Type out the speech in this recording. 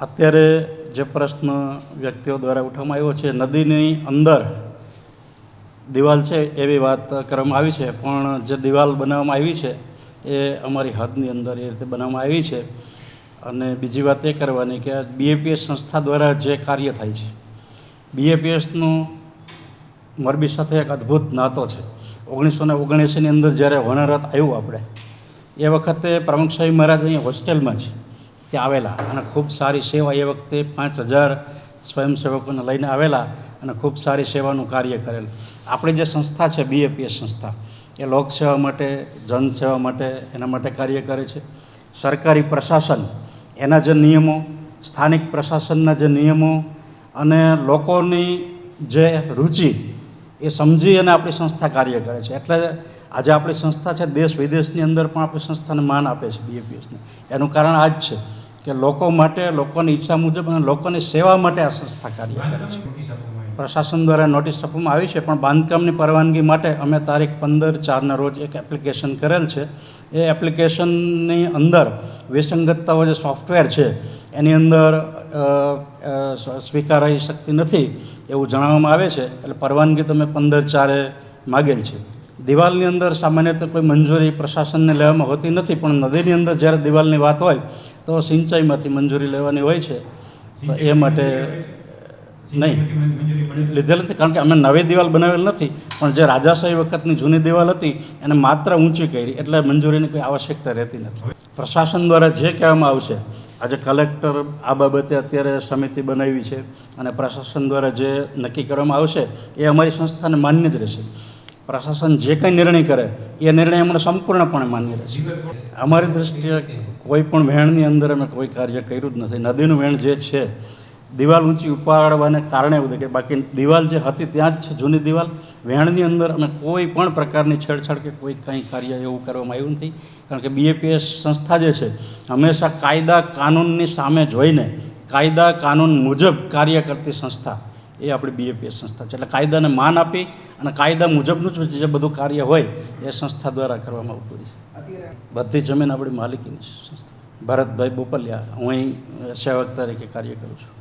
અત્યારે જે પ્રશ્ન વ્યક્તિઓ દ્વારા ઉઠાવવામાં આવ્યો છે, નદીની અંદર દિવાલ છે એવી વાત કરવામાં આવી છે, પણ જે દિવાલ બનાવવામાં આવી છે એ અમારી હદની અંદર એ રીતે બનાવવામાં આવી છે. અને બીજી વાત એ કરવાની કે બીએપીએસ સંસ્થા દ્વારા જે કાર્ય થાય છે બીએપીએસનું મોરબી સાથે એક અદ્ભુત નાતો છે. ઓગણીસો ને ઓગણએંસીની અંદર જ્યારે વનરથ આવ્યું આપણે, એ વખતે પ્રમુખ સાહેબ મહારાજ અહીંયા હોસ્ટેલમાં છે. ત્યાં આવેલા અને ખૂબ સારી સેવા એ વખતે પાંચ હજાર સ્વયંસેવકોને લઈને આવેલા અને ખૂબ સારી સેવાનું કાર્ય કરેલ. આપણી જે સંસ્થા છે બીએપીએસ સંસ્થા, એ લોકસેવા માટે, જનસેવા માટે, એના માટે કાર્ય કરે છે. સરકારી પ્રશાસન, એના જે નિયમો, સ્થાનિક પ્રશાસનના જે નિયમો અને લોકોની જે રુચિ, એ સમજી અને આપણી સંસ્થા કાર્ય કરે છે. એટલે આજે આપણી સંસ્થા છે, દેશ વિદેશની અંદર પણ આપણી સંસ્થાને માન આપે છે બીએપીએસને એનું કારણ આ જ છે. કે લોકો માટે લોકોની ઈચ્છા મુજબ અને લોકોની સેવા માટે આ સંસ્થા કાર્ય કરે છે. પ્રશાસન દ્વારા નોટિસ આપવામાં આવી છે પણ બાંધકામની પરવાનગી માટે અમે તારીખ પંદર ચારના રોજ એક એપ્લિકેશન કરેલ છે. એ એપ્લિકેશનની અંદર વિસંગતતાઓ જે સોફ્ટવેર છે એની અંદર સ્વીકારાઈ શકતી નથી એવું જણાવવામાં આવે છે. એટલે પરવાનગી તમે પંદર ચારે માગેલ છે. દિવાલની અંદર સામાન્યતઃ કોઈ મંજૂરી પ્રશાસનને લેવામાં હોતી નથી પણ નદીની અંદર જ્યારે દિવાલની વાત હોય તો સિંચાઈમાંથી મંજૂરી લેવાની હોય છે, તો એ માટે નહીં. લીધેલ નથી, કારણ કે અમે નવી દિવાલ બનાવેલ નથી, પણ જે રાજાશાહી વખતની જૂની દિવાલ હતી, એને માત્ર ઊંચી કરી, એટલે મંજૂરીની કોઈ આવશ્યકતા રહેતી નથી. પ્રશાસન દ્વારા જે કહેવામાં આવશે, આજે કલેક્ટર આ બાબતે અત્યારે સમિતિ બનાવી છે, અને પ્રશાસન દ્વારા જે નક્કી કરવામાં આવશે, એ અમારી સંસ્થાને માન્ય જ રહેશે. પ્રશાસન જે કંઈ નિર્ણય કરે, એ નિર્ણય અમને સંપૂર્ણપણે માન્ય રહેશે. અમારી દૃષ્ટિએ કોઈ પણ વહેણની અંદર અમે કોઈ કાર્ય કર્યું જ નથી. નદીનું વહેણ જે છે, દિવાલ ઊંચી ઉપાડવાને કારણે એવું કે બાકી દિવાલ જે હતી ત્યાં જ છે, જૂની દિવાલ. વહેણની અંદર અમે કોઈ પણ પ્રકારની છેડછાડ કે કોઈ કંઈ કાર્ય એવું કરવામાં આવ્યું નથી. કારણ કે બીએપીએસ સંસ્થા જે છે, હંમેશા કાયદા કાનૂનની સામે જોઈને કાયદા કાનૂન મુજબ કાર્ય કરતી સંસ્થા. એ આપણી બીએપીએસ સંસ્થા છે. એટલે કાયદાને માન આપી અને કાયદા મુજબનું જ જે બધું કાર્ય હોય એ સંસ્થા દ્વારા કરવામાં આવતું હોય છે. બધી જમીન આપણી માલિકીની સંસ્થા. ભરતભાઈ બોપલિયા, હું અહીં સેવક તરીકે કાર્ય કરું છું.